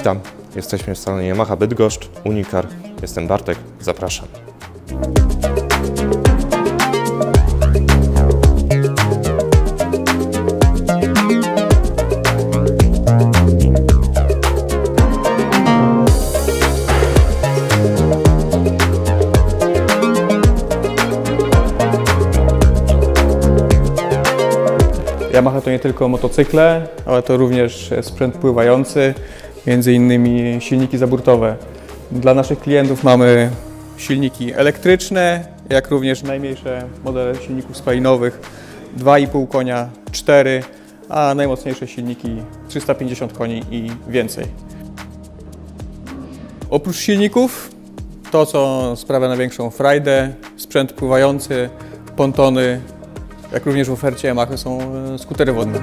Witam, jesteśmy w salonie Yamaha Bydgoszcz, Unikar. Jestem Bartek, zapraszam. Yamaha to nie tylko motocykle, ale to również sprzęt pływający, między innymi silniki zaburtowe. Dla naszych klientów mamy silniki elektryczne, jak również najmniejsze modele silników spalinowych 2,5 konia, 4, a najmocniejsze silniki 350 koni i więcej. Oprócz silników, to co sprawia największą frajdę, sprzęt pływający, pontony, jak również w ofercie Yamaha są e, skutery wodne.